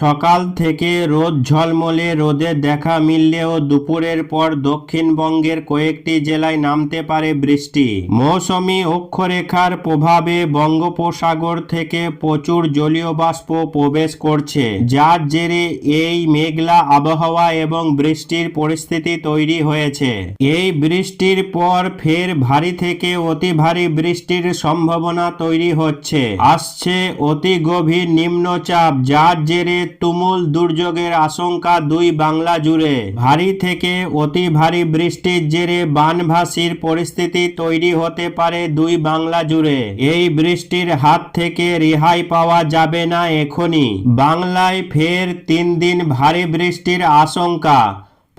সকাল থেকে রোদ ঝলমলে রোদের দেখা মিললেও দুপুরের পর দক্ষিণবঙ্গের কয়েকটি জেলায় নামতে পারে বৃষ্টি। মৌসুমি অক্ষরেখার প্রভাবে বঙ্গোপসাগর থেকে প্রচুর জলীয় বাষ্প প্রবেশ করছে। যার জেরে এই মেঘলা আবহাওয়া এবং বৃষ্টির পরিস্থিতি তৈরি হয়েছে। এই বৃষ্টির পর ফের ভারী থেকে অতি ভারী বৃষ্টির সম্ভাবনা তৈরি হচ্ছে। আসছে অতি গভীর নিম্নচাপ, যার জেরে তুমুল দুর্যোগের আশঙ্কা দুই বাংলা জুড়ে। ভারী থেকে অতি ভারী বৃষ্টির জেরে বানভাসির পরিস্থিতি তৈরি হতে পারে দুই বাংলা জুড়ে। এই বৃষ্টির হাত থেকে রেহাই পাওয়া যাবে না এখনই। বাংলায় ফের তিন দিন ভারী বৃষ্টির আশঙ্কা।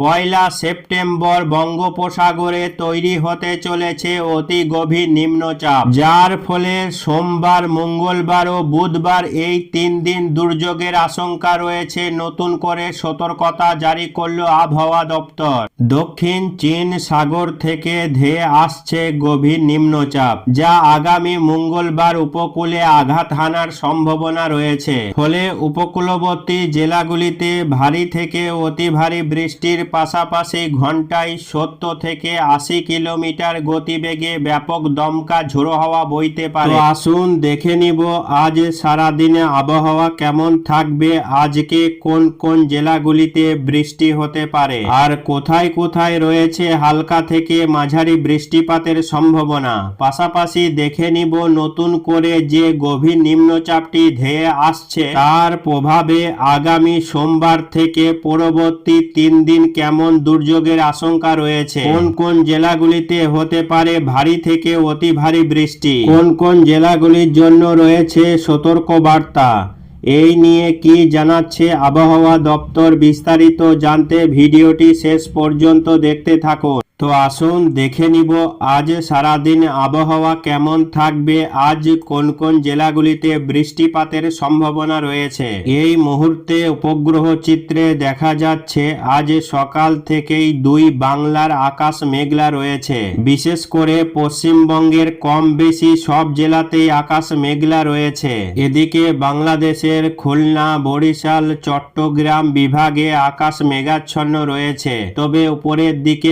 পয়লা সেপ্টেম্বর বঙ্গোপসাগরে তৈরি হতে চলেছে অতি গভীর নিম্নচাপ, যার ফলে সোমবার, মঙ্গলবার ও বুধবার এই তিন দিন দুর্যোগের আশঙ্কা রয়েছে। নতুন করে সতর্কতা জারি করল আবহাওয়া দপ্তর। দক্ষিণ চীন সাগর থেকে ধেয়ে আসছে গভীর নিম্নচাপ, যা আগামী মঙ্গলবার উপকূলে আঘাত হানার সম্ভাবনা রয়েছে। ফলে উপকূলবর্তী জেলাগুলিতে ভারী থেকে অতি ভারী বৃষ্টির পাশাপাশি ঘন্টায় সত্তর থেকে আশি কিলোমিটার গতিবেগে ব্যাপক দমকা ঝোড়ো হাওয়া বইতে পারে। আসুন দেখে নিব আজ সারাদিনে আবহাওয়া কেমন থাকবে, আজকে কোন কোন জেলাগুলিতে বৃষ্টি হতে পারে, আর কোথায় কোথায় রয়েছে হালকা থেকে মাঝারি বৃষ্টিপাতের সম্ভাবনা। পাশাপাশি দেখে নিব নতুন করে যে গভীর নিম্নচাপটি ধেয়ে আসছে, তার প্রভাবে আগামী সোমবার থেকে পরবর্তী তিন দিন কেমন দুর্যোগের আশঙ্কা রয়েছে? কোন কোন জেলাগুলিতে হতে পারে ভারী থেকে অতি ভারী বৃষ্টি? কোন কোন জেলাগুলির জন্য রয়েছে সতর্ক বার্তা এই নিয়ে কি জানাচ্ছে আবহাওয়া দপ্তর বিস্তারিত জানতে ভিডিওটি শেষ পর্যন্ত দেখতে থাকুন। তো আসুন দেখে নিব, আজ সারাদিন আবহাওয়া কেমন থাকবে, আজ কোন কোন জেলাগুলিতে বৃষ্টিপাতের সম্ভাবনা রয়েছে? এই মুহূর্তে উপগ্রহ চিত্রে দেখা যাচ্ছে, আজ সকাল থেকেই দুই বাংলার আকাশ মেঘলা রয়েছে। বিশেষ করে পশ্চিমবঙ্গের কম বেশি সব জেলাতেই আকাশ মেঘলা রয়েছে। এদিকে বাংলাদেশের খুলনা, বরিশাল, চট্টগ্রাম বিভাগে আকাশ মেঘাচ্ছন্ন রয়েছে। তবে উপরের দিকে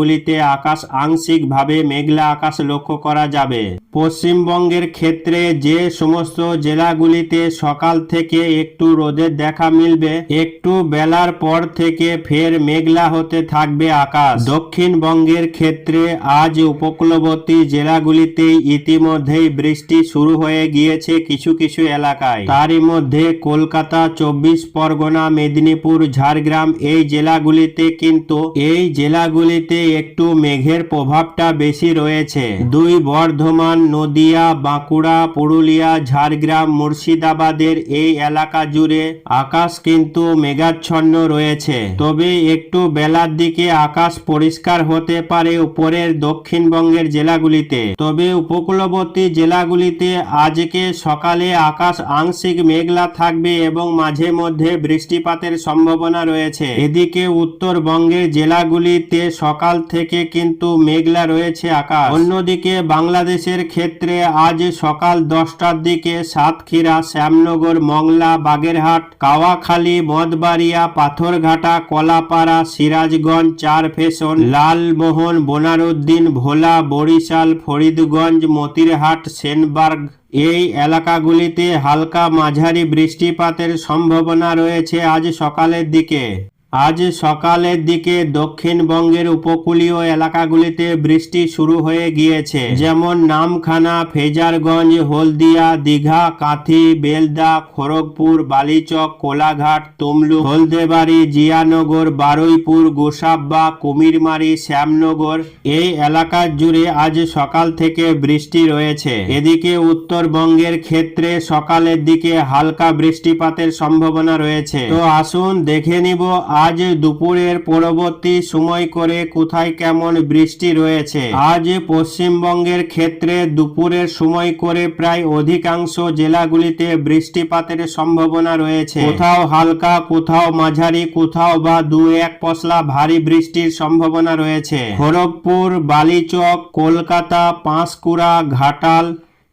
বিভাগগুলিতে আকাশ আংশিকভাবে মেঘলা আকাশ লক্ষ্য করা যাবে। পশ্চিমবঙ্গের ক্ষেত্রে যে সমস্ত জেলাগুলিতে সকাল থেকে একটু রোদের দেখা মিলবে, একটু বেলার পর থেকে ফের মেঘলা হতে থাকবে আকাশ। দক্ষিণবঙ্গের ক্ষেত্রে আজ উপকূলবর্তী জেলাগুলিতে ইতিমধ্যেই বৃষ্টি শুরু হয়ে গিয়েছে কিছু কিছু এলাকায়। তারই মধ্যে কলকাতা, চব্বিশ পরগনা, মেদিনীপুর, ঝাড়গ্রাম এই জেলাগুলিতে কিন্তু এই জেলাগুলিতে একটু মেঘের প্রভাবটা বেশি রয়েছে। দুই বর্ধমান, নদিয়া, বাঁকুড়া, পুরুলিয়া, ঝাড়গ্রাম, মুর্শিদাবাদের এই এলাকা জুড়ে আকাশ কিন্তু মেঘাচ্ছন্ন রয়েছে। তবে একটু বেলার দিকে আকাশ পরিষ্কার হতে পারে উপরের দক্ষিণবঙ্গের জেলাগুলিতে। তবে উপকূলবর্তী জেলাগুলিতে আজকে সকালে আকাশ আংশিক মেঘলা থাকবে এবং মাঝে মধ্যে বৃষ্টিপাতের সম্ভাবনা রয়েছে। এদিকে উত্তরবঙ্গের জেলাগুলিতে সকাল থেকে কিন্তু মেঘলা রয়েছে আকাশ। অন্যদিকে বাংলাদেশের ক্ষেত্রে আজ সকাল দশটার দিকে সাতক্ষীরা, শ্যামনগর, মংলা, বাগেরহাট, কাওয়াখালী, মদবাড়িয়া, পাথরঘাটা, কলাপাড়া, সিরাজগঞ্জ চার ফেশন লালমোহন বোনারুদ্দিন ভোলা, বরিশাল, ফরিদগঞ্জ, মতিরহাট, সেনবার্গ। এই এলাকাগুলিতে হালকা মাঝারি বৃষ্টিপাতের সম্ভাবনা রয়েছে আজ সকালের দিকে। আজ সকালের দিকে দক্ষিণবঙ্গের উপকূলীয় এলাকাগুলিতে বৃষ্টি শুরু হয়ে গিয়েছে। যেমন নামখানা, ফেজারগঞ্জ, হলদিয়া, দীঘা, কাঁথি, বেলদা, খড়গপুর, বালিচক, কোলাঘাট তমলু হলদেবাড়ি, জিয়ানগর, বারুইপুর, গোসাব্বা, কুমিরমারি, শ্যামনগর। এই এলাকা জুড়ে আজ সকাল থেকে বৃষ্টি রয়েছে। এদিকে উত্তরবঙ্গের ক্ষেত্রে সকালের দিকে হালকা বৃষ্টিপাতের সম্ভাবনা রয়েছে। তো আসুন দেখে নিব আজ দুপুরের পরবর্তী সময় করে কোথায় কেমন বৃষ্টি রয়েছে? আজ পশ্চিমবঙ্গের ক্ষেত্রে দুপুরের সময় করে প্রায় অধিকাংশ জেলাগুলিতে বৃষ্টিপাতের সম্ভাবনা রয়েছে। কোথাও হালকা, কোথাও মাঝারি, কোথাও বা দু এক পশলা ভারী বৃষ্টির সম্ভাবনা রয়েছে। খড়গপুর, বালিচক, কলকাতা, পাঁশকুড়া, ঘাটাল,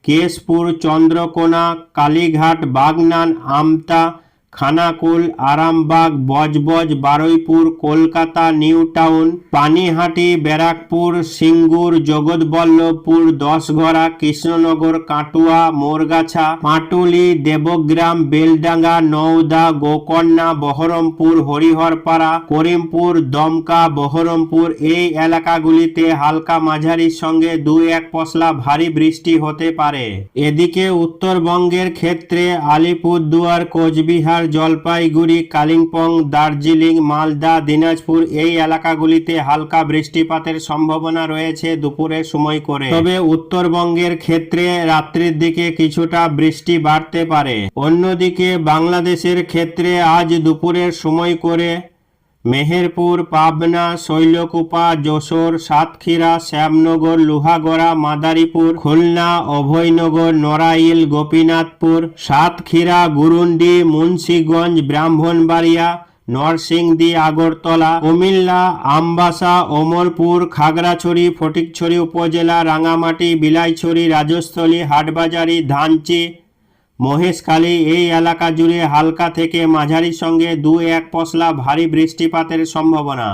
কেশপুর, চন্দ্রকোনা, কালীঘাট, বাগনান, আমতা খানাকুল, আরামবাগ, বজবজ, বারুইপুর, কলকাতা, নিউ টাউন, পানিহাটি, ব্যারাকপুর, সিঙ্গুর, জগৎবল্লভপুর দশঘরা কৃষ্ণনগর, কাটুয়া, মোরগাছা, পাটুলি, দেবগ্রাম, বেলডাঙ্গা, নওদা, গোকর্ণা, বহরমপুর, হরিহরপাড়া, করিমপুর, দমকা, বহরমপুর এই এলাকাগুলিতে হালকা মাঝারির সঙ্গে দু এক পশলা ভারী বৃষ্টি হতে পারে। এদিকে উত্তরবঙ্গের ক্ষেত্রে আলিপুরদুয়ার, কোচবিহার জলপাইগুড়ি, কালিম্পং, দার্জিলিং, মালদা, দিনাজপুর এই এলাকাগুলিতে হালকা বৃষ্টিপাতের সম্ভাবনা রয়েছে দুপুরের সময় করে। তবে উত্তরবঙ্গের ক্ষেত্রে রাত্রির দিকে কিছুটা বৃষ্টি বাড়তে পারে। অন্যদিকে বাংলাদেশের ক্ষেত্রে আজ দুপুরের সময় করে মেহেরপুর, পাবনা, শৈলকুপা, যশোর, সাতক্ষীরা, শ্যামনগর, লোহাগড়া, মাদারীপুর, খুলনা, অভয়নগর, নড়াইল, গোপীনাথপুর, সাতক্ষীরা, গুরুন্ডি, মুন্সীগঞ্জ, ব্রাহ্মণবাড়িয়া, নরসিংদী, আগরতলা, কুমিল্লা, আমবাসা ওমরপুর খাগড়াছড়ি, ফটিকছড়ি উপজেলা, রাঙামাটি, বিলাইছড়ি, রাজস্থলী, হাটবাজারি, ধানচি মহেশখালী এই এলাকা জুড়ে হালকা থেকে মাঝারির সঙ্গে দু এক পশলা ভারী বৃষ্টিপাতের সম্ভাবনা।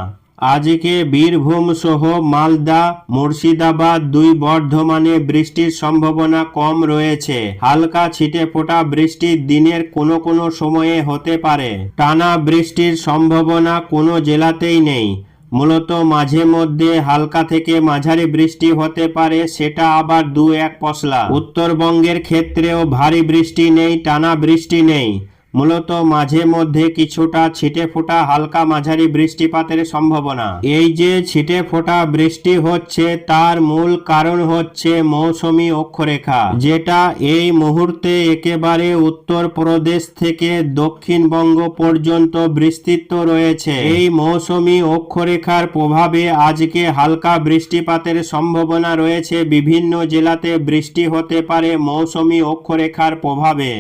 আজকে বীরভূম সহ মালদা, মুর্শিদাবাদ দুই বর্ধমানে বৃষ্টির সম্ভাবনা কম রয়েছে। হালকা ছিটে ফোটা বৃষ্টি দিনের কোনো কোনো সময়ে হতে পারে। টানা বৃষ্টির সম্ভাবনা কোনো জেলাতেই নেই। মূলত মাঝে মধ্যে হালকা থেকে মাঝারি বৃষ্টি হতে পারে, সেটা আবার দু এক পশলা। উত্তরবঙ্গের ক্ষেত্রেও ভারী বৃষ্টি নেই, টানা বৃষ্টি নেই। মূলত মাঝে মধ্যে কিছুটা ছিটে ফোটা হালকা মাঝারি বৃষ্টিপাতের সম্ভাবনা। এই যে ছিটে ফোটা বৃষ্টি হচ্ছে, তার মূল কারণ হচ্ছে মৌসুমী অক্ষরেখা, যেটা এই মুহূর্তে একেবারে উত্তর প্রদেশ থেকে দক্ষিণবঙ্গ পর্যন্ত বিস্তৃত রয়েছে। এই মৌসুমী অক্ষরেখার প্রভাবে আজকে হালকা বৃষ্টিপাতের সম্ভাবনা রয়েছে। বিভিন্ন জেলাতে বৃষ্টি হতে পারে মৌসুমী অক্ষরেখার প্রভাবে।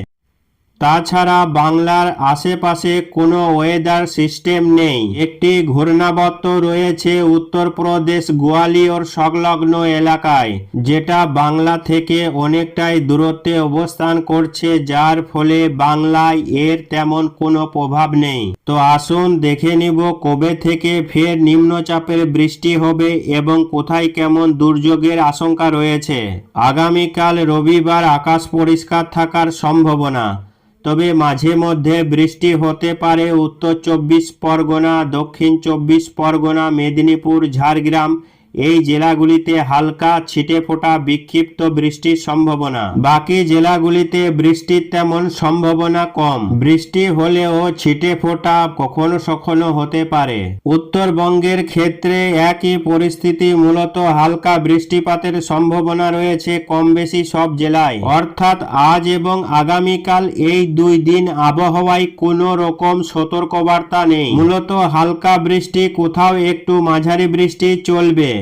তাছাড়া বাংলার আশেপাশে কোনো ওয়েদার সিস্টেম নেই। একটি ঘূর্ণাবর্ত রয়েছে উত্তরপ্রদেশ গোয়ালিয়র সংলগ্ন এলাকায়, যেটা বাংলা থেকে অনেকটাই দূরত্বে অবস্থান করছে, যার ফলে বাংলায় এর তেমন কোনো প্রভাব নেই। তো আসুন দেখে নিব কবে থেকে ফের নিম্নচাপের বৃষ্টি হবে এবং কোথায় কেমন দুর্যোগের আশঙ্কা রয়েছে। আগামীকাল রবিবার আকাশ পরিষ্কার থাকার সম্ভাবনা। তবে মাঝে মধ্যে বৃষ্টি হতে পারে উত্তর চব্বিশ পরগনা দক্ষিণ চব্বিশ পরগনা মেদিনীপুর ঝাড়গ্রাম এই জেলাগুলিতে হালকা ছিটে ফোটা বিক্ষিপ্ত বৃষ্টির সম্ভাবনা। বাকি জেলাগুলিতে বৃষ্টির তেমন সম্ভাবনা কম। বৃষ্টি হলেও ছিটে ফোটা কখনো সখনো হতে পারে। উত্তরবঙ্গের ক্ষেত্রে একই পরিস্থিতি মূলত হালকা বৃষ্টিপাতের সম্ভাবনা রয়েছে কম বেশি সব জেলায়। অর্থাৎ আজ এবং আগামীকাল এই দুই দিন আবহাওয়ায় কোনো রকম সতর্কবার্তা নেই। মূলত হালকা বৃষ্টি, কোথাও একটু মাঝারি বৃষ্টি চলবে।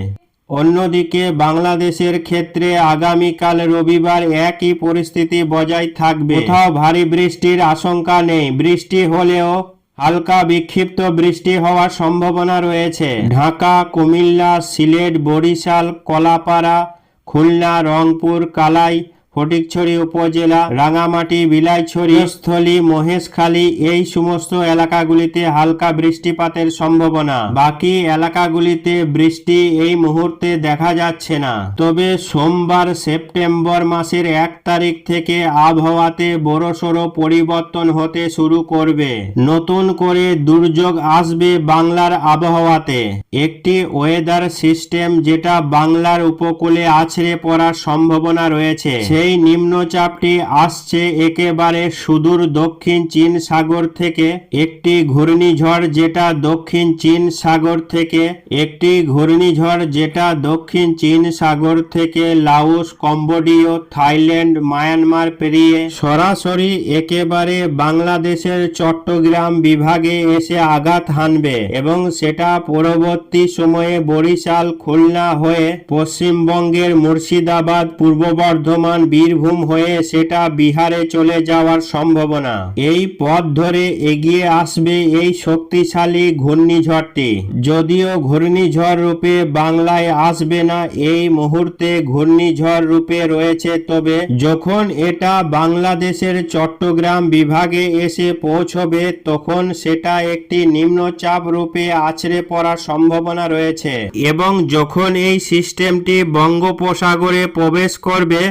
অন্যদিকে বাংলাদেশের ক্ষেত্রে আগামীকাল রবিবার একই পরিস্থিতি বজায় থাকবে। কোথাও ভারী বৃষ্টির আশঙ্কা নেই। বৃষ্টি হলেও হালকা বিক্ষিপ্ত বৃষ্টি হওয়ার সম্ভাবনা রয়েছে। ঢাকা, কুমিল্লা, সিলেট, বরিশাল, কলাপাড়া, খুলনা, রংপুর, কালাই ফটিকছড়ি উপজেলা, রাঙামাটি, বিলাইছড়ি, স্থলী, মহেশখালী এই সমস্ত এলাকাগুলিতে হালকা বৃষ্টিপাতের সম্ভাবনা। বাকি এলাকাগুলিতে বৃষ্টি এই মুহূর্তে দেখা যাচ্ছে না। তবে সোমবার সেপ্টেম্বর মাসের এক তারিখ থেকে আবহাওয়াতে বড়সড় পরিবর্তন হতে শুরু করবে। নতুন করে দুর্যোগ আসবে বাংলার আবহাওয়াতে। একটি ওয়েদার সিস্টেম যেটা বাংলার উপকূলে আছড়ে পড়ার সম্ভাবনা রয়েছে। সেই নিম্নচাপটি আসছে একেবারে সুদূর দক্ষিণ চীন সাগর থেকে, একটি ঘূর্ণিঝড় যেটা দক্ষিণ চীন সাগর থেকে, একটি ঘূর্ণিঝড় যেটা দক্ষিণ চীন সাগর থেকে লাওস, কম্বোডিয়, থাইল্যান্ড, মায়ানমার পেরিয়ে সরাসরি একেবারে বাংলাদেশের চট্টগ্রাম বিভাগে এসে আঘাত হানবে এবং সেটা পরবর্তী সময়ে বরিশাল, খুলনা হয়ে পশ্চিমবঙ্গের মুর্শিদাবাদ, পূর্ব বর্ধমান বীরভূম হয়ে সেটা বিহারে চলে যাওয়ার সম্ভাবনা। এই পথ ধরে এগিয়ে আসবে এই শক্তিশালী ঘূর্ণিঝড়টি। যদিও ঘূর্ণিঝড় রূপে বাংলায় আসবে না এই মুহূর্তে ঘূর্ণিঝড় রূপে রয়েছে, তবে যখন এটা বাংলাদেশের চট্টগ্রাম বিভাগে এসে পৌঁছবে, তখন সেটা একটি নিম্নচাপ রূপে আছড়ে পড়ার সম্ভাবনা রয়েছে। এবং যখন এই সিস্টেমটি বঙ্গোপসাগরে প্রবেশ করবে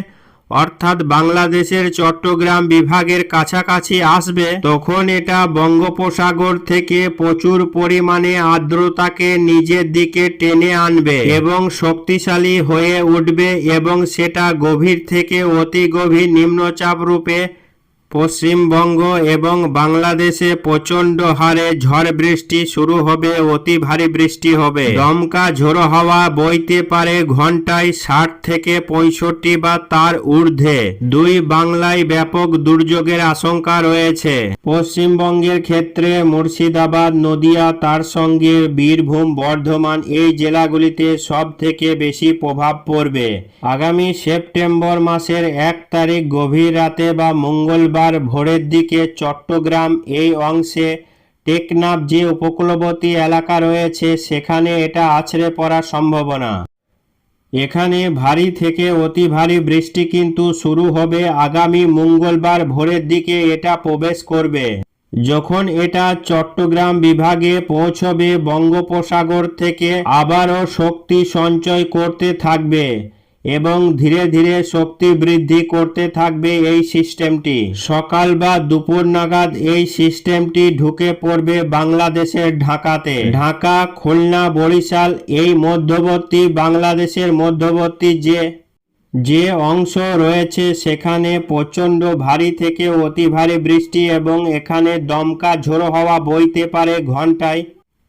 অর্থাৎ বাংলাদেশের চট্টগ্রাম বিভাগের কাছাকাছি আসবে, তখন এটা বঙ্গোপসাগর থেকে প্রচুর পরিমাণে আর্দ্রতাকে নিজের দিকে টেনে আনবে এবং শক্তিশালী হয়ে উঠবে এবং সেটা গভীর থেকে অতি গভীর নিম্নচাপ রূপে পশ্চিমবঙ্গ এবং বাংলাদেশে প্রচণ্ড হারে ঝড় বৃষ্টি শুরু হবে, অতি ভারী বৃষ্টি হবে। দমকা ঝোড়ো হাওয়া বইতে পারে ঘন্টায় ষাট থেকে পঁয়ষট্টি বা তার ঊর্ধ্বে। দুই বাংলায় ব্যাপক দুর্যোগের আশঙ্কা রয়েছে। পশ্চিমবঙ্গের ক্ষেত্রে মুর্শিদাবাদ, নদিয়া, তার সঙ্গে বীরভূম, বর্ধমান এই জেলাগুলিতে সব থেকে বেশি প্রভাব পড়বে। আগামী সেপ্টেম্বর মাসের এক তারিখ গভীর রাতে বা মঙ্গলবার ভোরের দিকে চট্টগ্রাম এই অংশে টেকনাফ যে উপকূলবর্তী এলাকা রয়েছে, সেখানে এটা আছড়ে পড়ার সম্ভাবনা। এখানে ভারী থেকে অতি ভারী বৃষ্টি কিন্তু শুরু হবে আগামী মঙ্গলবার ভোরের দিকে এটা প্রবেশ করবে। যখন এটা চট্টগ্রাম বিভাগে পৌঁছবে, বঙ্গোপসাগর থেকে আবারও শক্তি সঞ্চয় করতে থাকবে। এবং ধীরে ধীরে শক্তি বৃদ্ধি করতে থাকবে এই সিস্টেমটি। সকাল বা দুপুর নাগাদ এই সিস্টেমটি ঢুকে পড়বে বাংলাদেশের ঢাকাতে। ঢাকা, খুলনা, বরিশাল এই মধ্যবর্তী বাংলাদেশের মধ্যবর্তী যে যে অংশ রয়েছে সেখানে প্রচণ্ড ভারী থেকে অতি ভারী বৃষ্টি এবং এখানে দমকা ঝোড়ো হাওয়া বইতে পারে ঘন্টায়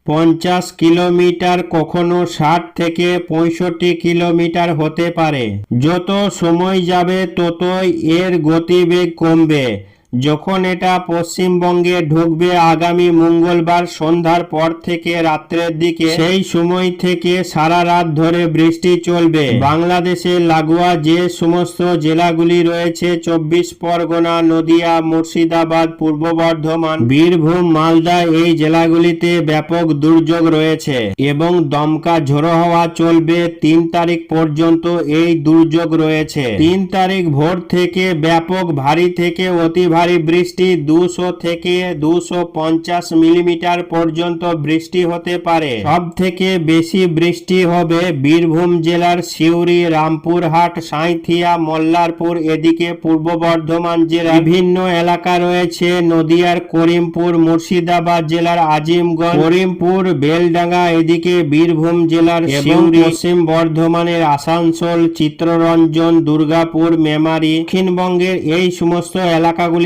পঞ্চাশ কিলোমিটার কখনো ষাট থেকে পঁয়ষট্টি কিলোমিটার হতে পারে। যত সময় যাবে, ততই এর গতিবেগ কমবে। যখন এটা পশ্চিমবঙ্গে ঢুকবে আগামী মঙ্গলবার সন্ধ্যার পর থেকে রাত্রের দিকে, সেই সময় থেকে সারা রাত ধরে বৃষ্টি চলবে। বাংলাদেশের লাগোয়া যে সমস্ত জেলাগুলি রয়েছে, চব্বিশ পরগনা, নদিয়া, মুর্শিদাবাদ, পূর্ব বর্ধমান, বীরভূম, মালদা, এই জেলাগুলিতে ব্যাপক দুর্যোগ রয়েছে এবং দমকা ঝোড়ো হওয়া চলবে তিন তারিখ পর্যন্ত এই দুর্যোগ রয়েছে। তিন তারিখ ভোর থেকে ব্যাপক ভারী থেকে অতি ভারী বৃষ্টি দুশো থেকে দুশো পঞ্চাশ মিলিমিটার পর্যন্ত বৃষ্টি হতে পারে। সব থেকে বেশি বৃষ্টি হবে বীরভূম জেলার সিউড়ি রামপুরহাট সাঁইথিয়া মল্লারপুর এদিকে পূর্ব বর্ধমান জেলার বিভিন্ন এলাকা রয়েছে। নদিয়ার করিমপুর মুর্শিদাবাদ জেলার আজিমগঞ্জ করিমপুর বেলডাঙ্গা এদিকে বীরভূম জেলার এবং পশ্চিম বর্ধমানের আসানসোল চিত্ররঞ্জন দুর্গাপুর মেমারি দক্ষিণবঙ্গের এই সমস্ত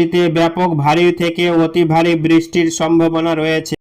এলাকাগুলিতে ব্যাপক ভারী থেকে অতি ভারী বৃষ্টির সম্ভাবনা রয়েছে।